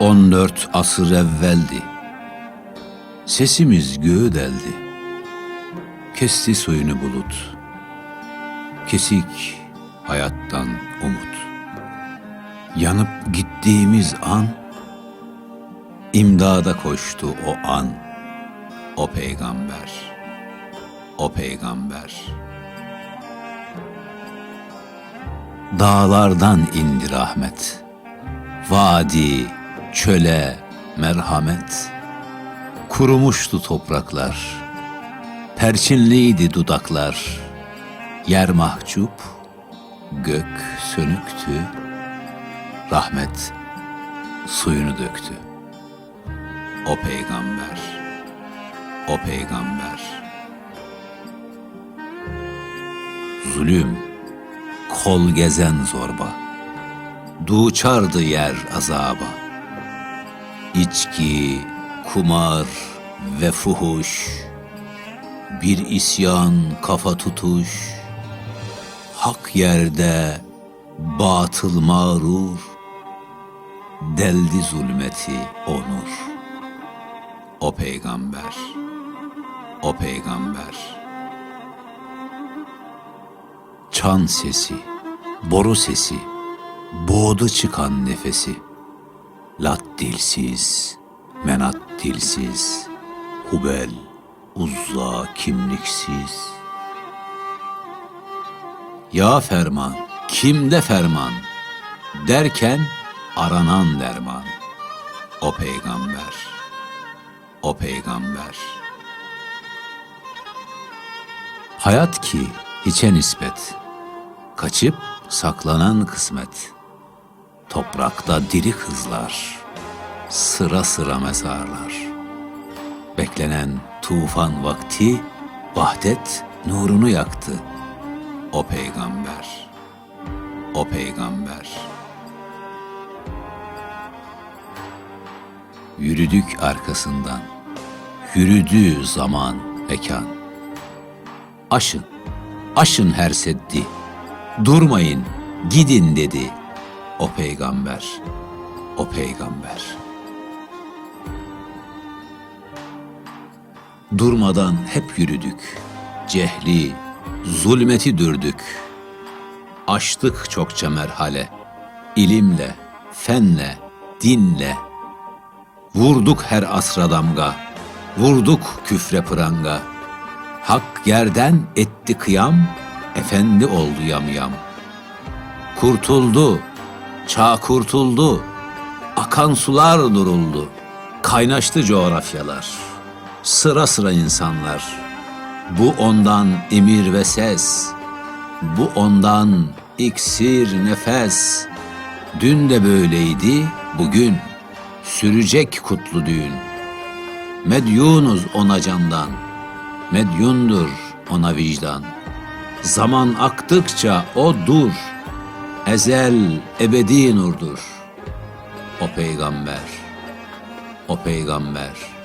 14 asır evveldi. Sesimiz göğü deldi. Kesti suyunu bulut. Kesik hayattan umut. Yanıp gittiğimiz an, imdada koştu o an. O peygamber, o peygamber. Dağlardan indi rahmet. Vadi, çöle merhamet. Kurumuştu topraklar. Perçinliydi dudaklar. Yer mahcup, gök sönüktü. Rahmet suyunu döktü. O peygamber, o peygamber. Zulüm, kol gezen zorba. Duçardı yer azaba. İçki, kumar ve fuhuş. Bir isyan kafa tutuş. Hak yerde batıl mağrur. Deldi zulmeti onur. O peygamber, o peygamber. Çan sesi, boru sesi, boğdu çıkan nefesi. Lat dilsiz, menat dilsiz, hubel, uzza kimliksiz. Ya ferman, kimde ferman? Derken aranan derman. O peygamber, o peygamber. Hayat ki hiçe nispet, kaçıp saklanan kısmet. Toprakta diri kızlar, sıra sıra mezarlar. Beklenen tufan vakti, vahdet nurunu yaktı. O peygamber, o peygamber. Yürüdük arkasından, yürüdü zaman, mekan. Aşın, aşın her seddi, durmayın, gidin dedi o peygamber, o peygamber. Durmadan hep yürüdük, cehli, zulmeti dürdük. Aştık çokça merhale, ilimle, fenle, dinle. Vurduk her asra damga, vurduk küfre pranga. Hak yerden etti kıyam, efendi oldu yamyam. Kurtuldu, çağ kurtuldu, akan sular duruldu. Kaynaştı coğrafyalar, sıra sıra insanlar. Bu ondan emir ve ses, bu ondan iksir nefes. Dün de böyleydi, bugün sürecek kutlu düğün. Medyunuz ona candan, medyundur ona vicdan. Zaman aktıkça o dur, ezel ebedi nurdur. O peygamber, o peygamber.